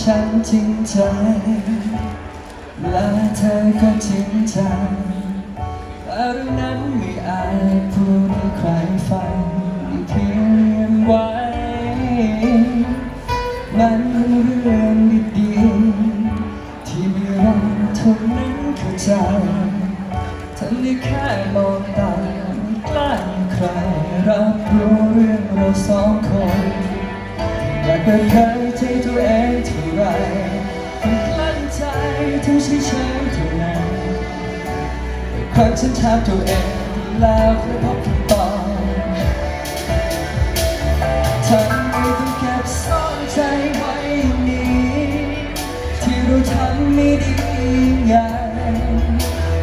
ฉันจริงใจ และเธอก็จริงใจแต่เรื่องนั้นไม่อาจพูดให้ใครฟังได้เพียงเรียนไว้ มันเป็นเรื่องดีๆที่มีเราเท่านั้นเข้าใจท่านได้แค่มองตาไม่กล้าใครรับรู้เรื่องเราสองคน อยากเปิดเผยใจตัวเองเท่าไรมันกลั้นใจทั้งเฉยๆเท่านั้นครั้งฉันถามตัวเองแล้วไม่พบคำตอบทำไมต้องเก็บซ่อนใจไว้อย่างนี้ ที่เราทำไม่ดีไง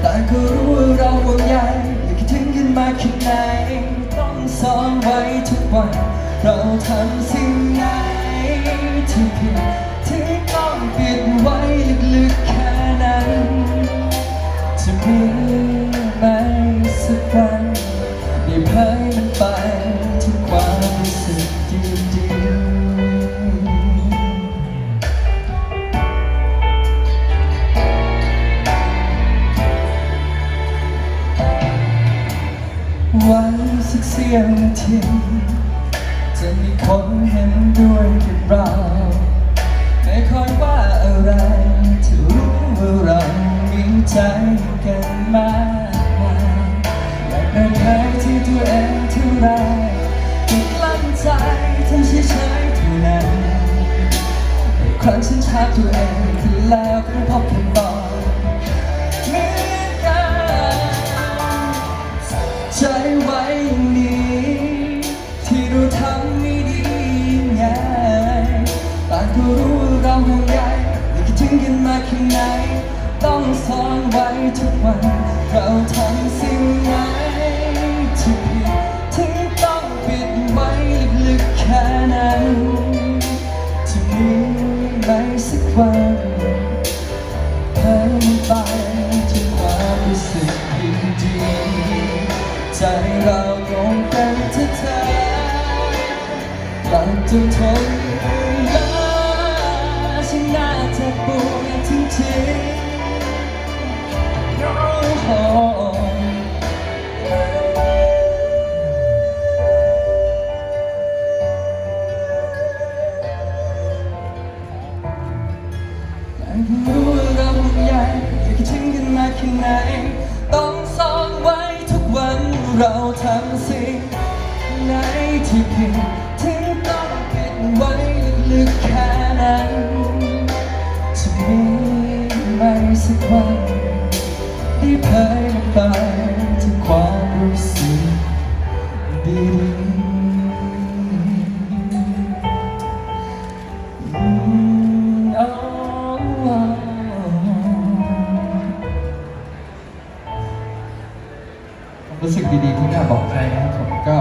แต่ก็รู้ว่าเราห่วงใยและคิดถึงกันมากแค่ไหนต้องซ่อนไว้ทุกวัน เราทำสิ่งไหน ที่ผิดที่ต้องปิดไว้ลึกๆแค่นั้นจะมีไหมสักวันได้เผยมันไปทุกความรู้สึกดีๆวันสักเสี้ยวนาทีจะมีคนเห็นด้วยกับเรา กันมากมายอยากเปิดเผยที่ตัวเองเท่าไรไม่กลั้นใจทำเฉยๆเท่านั้นในครั้งฉันถามตัวเองที่แล้วก็พบคำตอบเหมือนกันใจไว้อย่างนี้ ที่เราทำไม่ดีไงต่างก็รู้ว่าเราห่วงใยและคิดถึงกันมากแค่ไหน ทุกวัน เราทำสิ่งไหนที่ผิดถึงต้องปิดไว้ลึกๆแค่นั้นจะมีไหมสักวันเพิ่มไปถึงความรู้สึกดีๆใจเราตรงกันแท้ๆหลังจนทนแล้วฉันน่าจะปวดจริงๆโต้องซ่อนไว้ทุกวันเราทำสิ่งไหนที่ผิดถึงต้องปิดไว้ ไปทุกความรู้สึกดีๆอืมอ๋อรู้สึกดีๆที่แม่บอกใครนะผมก็